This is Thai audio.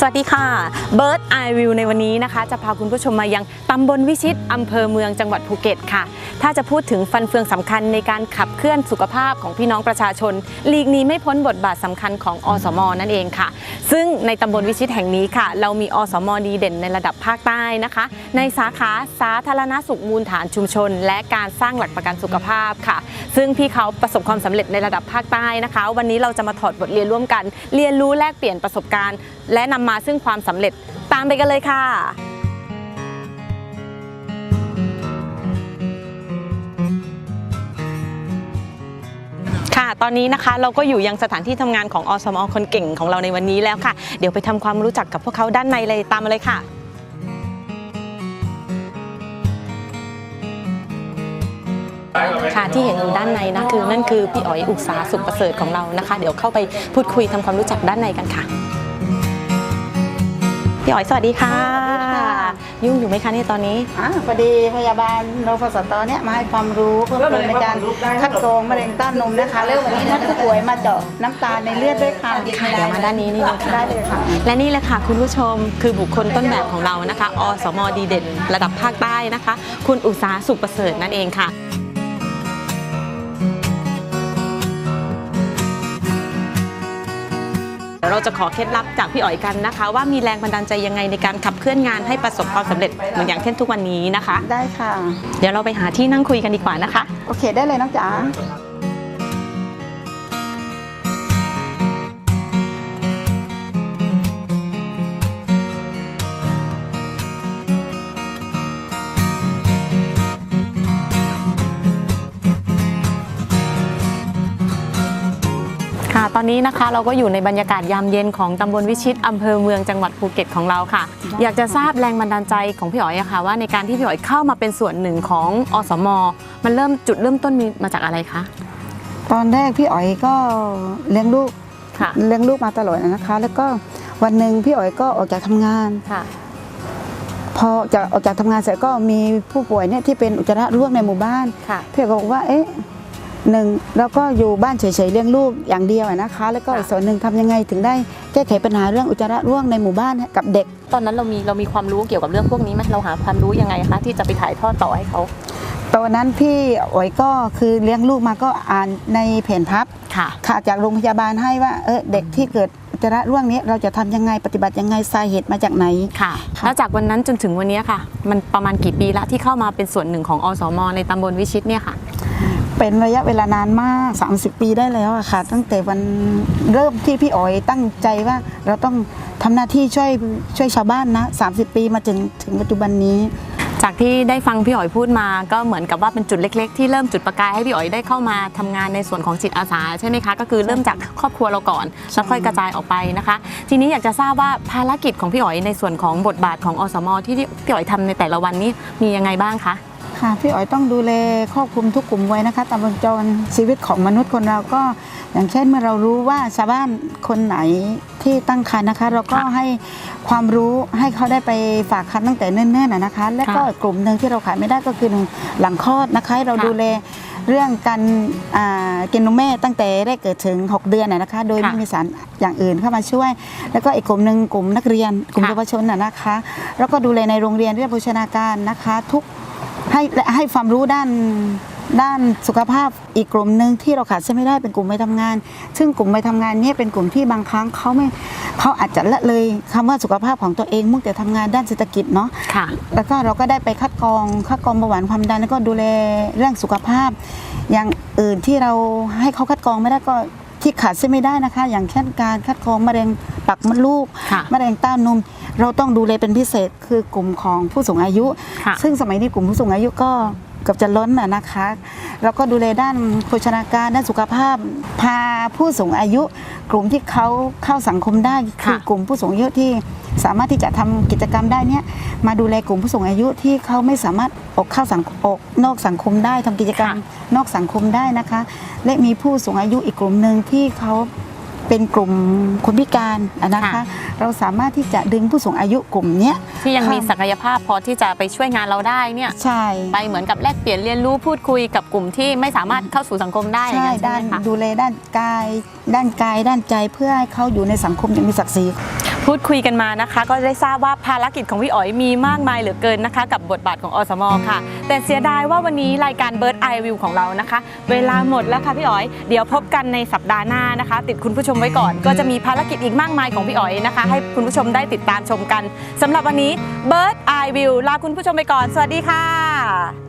สวัสดีค่ะ Bird Eye View ในวันนี้นะคะ จะพาคุณผู้ชมมายังตำบลวิชิตอำเภอเมืองจังหวัดภูเก็ตค่ะ ถ้าจะพูดถึงฟันเฟืองสำคัญในการขับเคลื่อนสุขภาพของพี่น้องประชาชนลีกนี้ไม่พ้นบทบาทสำคัญของอสม นั่นเองค่ะ ซึ่งในตำบลวิชิตแห่งนี้ค่ะ เรามีอสม ดีเด่นในระดับภาคใต้นะคะ ในสาขาสาธารณสุขมูลฐานชุมชน และการสร้างหลักประกันสุขภาพค่ะ ซึ่งพี่เขาประสบความสำเร็จในระดับภาคใต้นะคะ วันนี้เราจะมาถอดบทเรียนร่วมกัน เรียนรู้แลกเปลี่ยนประสบการณ์ และนำมาซึ่งความสำเร็จตามไปกันเลยค่ะค่ะตอนนี้นะคะเราก็อยู่ยังสถานที่ทำงานของอสมอคนเก่งของเราในวันนี้แล้วค่ะ เดี๋ยวไปทำความรู้จักกับพวกเขาด้านในเลยตามมาเลยค่ะ ค่ะที่เห็นอยู่ด้านในนะคือนั่นคือพี่อ๋อยอุตสาสุขประเสริฐของเรานะคะ เดี๋ยวเข้าไปพูดคุยทำความรู้จักด้านในกันค่ะ พี่อ๋อยสวัสดีค่ะ ยุ่งอยู่ไหมคะเนี่ยตอนนี้อ่าพอดีพยาบาลรพสตเนี่ยมาให้ความรู้เพื่อเพิ่มในการคัดกรองมะเร็งเต้านมนะคะแล้ววันนี้นัดผู้ป่วยมาเจาะน้ำตาลในเลือดด้วยค่ะค่ะเดี๋ยวมาด้านนี้นิดนึงค่ะได้เลยค่ะ และนี่แหละค่ะคุณผู้ชมคือบุคคลต้นแบบของเรานะคะ อสมดีเด่นระดับภาคใต้นะคะ คุณอุตสาสุขประเสริฐนั่นเองค่ะ ดี๋ยวเราจะขอเคล็ดลับจากพี่อ๋อยกันนะคะ ว่ามีแรงบันดาลใจยังไงในการขับเคลื่อนงานให้ประสบความสำเร็จเหมือนอย่างเช่นทุกวันนี้นะคะ ได้ค่ะ เดี๋ยวเราไปหาที่นั่งคุยกันดีกว่านะคะ โอเคได้เลยน้องจ๋า ตอนนี้นะคะเราก็อยู่ในบรรยากาศยามเย็นของตำบลวิชิตอำเภอเมืองจังหวัดภูเก็ตของเราค่ะ อยากจะทราบแรงบันดาลใจของพี่อ๋อยอะค่ะว่าในการที่พี่อ๋อยเข้ามาเป็นส่วนหนึ่งของอสม มันเริ่มจุดเริ่มต้นมีมาจากอะไรคะตอนแรกพี่อ๋อยก็เลี้ยงลูกค่ะเลี้ยงลูกมาตลอดนะคะ แล้วก็วันหนึ่งพี่อ๋อยก็ออกจากทำงานค่ะพอจากออกจากทำงานเสร็จก็มีผู้ป่วยเนี่ยที่เป็นอุจจาระร่วงในหมู่บ้านค่ะพี่ก็บอกว่าเอ๊ะ หนึ่งเราก็อยู่บ้านเฉยๆเลี้ยงลูกอย่างเดียวอะนะคะ แล้วก็ค่ะอีกส่วนหนึ่งทำยังไงถึงได้แก้ไขปัญหาเรื่องอุจจาระร่วงในหมู่บ้านให้กับเด็ก ตอนนั้นเรามีเรามีความรู้เกี่ยวกับเรื่องพวกนี้ไหมเราหาความรู้ยังไงคะที่จะไปถ่ายทอดต่อให้เขาตอนนั้นพี่อ๋อยก็คือเลี้ยงลูกมาก็อ่านในแผนพับค่ะค่ะจากโรงพยาบาลให้ว่าเออเด็กที่เกิดอุจจาระร่วงนี้เราจะทำยังไงปฏิบัติยังไงสาเหตุมาจากไหนค่ะค่ะแล้วจากวันนั้นจนถึงวันนี้ค่ะ มันประมาณกี่ปีละที่เข้ามาเป็นส่วนหนึ่งของอสมในตำบลวิชิตเนี่ยค่ะ เป็นระยะเวลานานมาก 30 ปีได้แล้วอะค่ะ ตั้งแต่วันเริ่มที่พี่อ๋อยตั้งใจว่าเราต้องทำหน้าที่ช่วยช่วยชาวบ้านนะ 30 ปีมาจนถึงปัจจุบันนี้จากที่ได้ฟังพี่อ๋อยพูดมาก็เหมือนกับว่าเป็นจุดเล็ก ๆ ที่เริ่มจุดประกายให้พี่อ๋อยได้เข้ามาทำงานในส่วนของจิตอาสาใช่ไหมคะก็คือเริ่มจากครอบครัวเราก่อนแล้วค่อยกระจายออกไปนะคะ ทีนี้อยากจะทราบว่าภารกิจของพี่อ๋อยในส่วนของบทบาทของอสมที่พี่อ๋อยทำในแต่ละวันนี้มียังไงบ้างคะ ค่ะพี่อ๋อยต้องดูแลครอบคลุมทุกกลุ่มไว้นะคะตามวงจรชีวิตของมนุษย์คนเราก็ อย่างเช่นเมื่อเรารู้ว่าชาวบ้านคนไหนที่ตั้งครรภ์นะคะ เราก็ค่ะให้ความรู้ให้เขาได้ไปฝากคันตั้งแต่เนิ่นๆนะนะคะ และก็ค่ะกลุ่มหนึ่งที่เราขายไม่ได้ก็คือหนึ่งหลังคลอดนะคะให้เราค่ะดูแลเรื่องการอ่ากินนมแม่ตั้งแต่ได้เกิดถึง 6 เดือนนะนะคะ โดยค่ะไม่มีสารอย่างอื่นเข้ามาช่วย แล้วก็อีกกลุ่มหนึ่งกลุ่มนักเรียน กลุ่มค่ะเยาวชนนะนะคะ แล้วก็ดูแลในโรงเรียนเรื่องโภชนาการนะคะ ทุก ให้และให้ความรู้ด้านด้านสุขภาพอีกกลุ่มหนึ่งที่เราขาดใช่ไม่ได้เป็นกลุ่มไปทำงาน ซึ่งกลุ่มไปทำงานเนี่ยเป็นกลุ่มที่บางครั้งเขาไม่เขาอาจจะละเลยคำว่าสุขภาพของตัวเองมุ่งแต่ทำงานด้านเศรษฐกิจเนาะค่ะแล้วก็เราก็ได้ไปคัดกรองคัดกรองเบาหวานความดันแล้วก็ดูแลเรื่องสุขภาพ อย่างอื่นที่เราให้เขาคัดกรองไม่ได้ก็ที่ขาดใช่ไม่ได้นะคะ อย่างเช่นการคัดกรองมะเร็งปากมดลูกค่ะมะเร็งเต้านม เราต้องดูแลเป็นพิเศษคือกลุ่มของผู้สูงอายุ ค่ะ ซึ่งสมัยนี้กลุ่มผู้สูงอายุก็เกือบจะล้นน่ะนะคะแล้วก็ดูแลด้านโภชนาการด้านสุขภาพ พาผู้สูงอายุ กลุ่มที่เขาเข้าสังคมได้คืค่ะอกลุ่มผู้สูงอายุที่สามารถที่จะทำกิจกรรมได้เนี่ยมาดูแลกลุ่มผู้สูงอายุที่เขาไม่สามารถออกเข้าสังออกนอกสังคมได้ทำกิจกรรมนอกสังคมได้นะคะ และมีผู้สูงอายุอีกกลุ่มหนึ่งที่เขาเป็นกลุ่มคนพิการอะนะคะ ค่ะ เราสามารถที่จะดึงผู้สูงอายุกลุ่มเนี้ยที่ยังมีค่ะศักยภาพพอที่จะไปช่วยงานเราได้เนี่ยใช่ไปเหมือนกับแลกเปลี่ยนเรียนรู้พูดคุยกับกลุ่มที่ไม่สามารถเข้าสู่สังคมได้อย่าใช่งนั้นใช่ด้านไหมคะดูแลด้านกาย ด้านกายด้านใจเพื่อให้เขาอยู่ในสังคมอย่างมีศักดิ์ศรี พูดคุยกันมานะคะ ก็ได้ทราบว่าภารกิจของพี่อ๋อยมีมากมายเหลือเกินนะคะ กับบทบาทของอสมค่ะ แต่เสียดายว่าวันนี้รายการ Bird Eye View ของเรานะคะ เวลาหมดแล้วค่ะพี่อ๋อย เดี๋ยวพบกันในสัปดาห์หน้านะคะ ติดคุณผู้ชมไว้ก่อน ก็จะมีภารกิจอีกมากมายของพี่อ๋อยนะคะ ให้คุณผู้ชมได้ติดตามชมกันสำหรับวันนี้ Bird Eye View ลาคุณผู้ชมไปก่อน สวัสดีค่ะ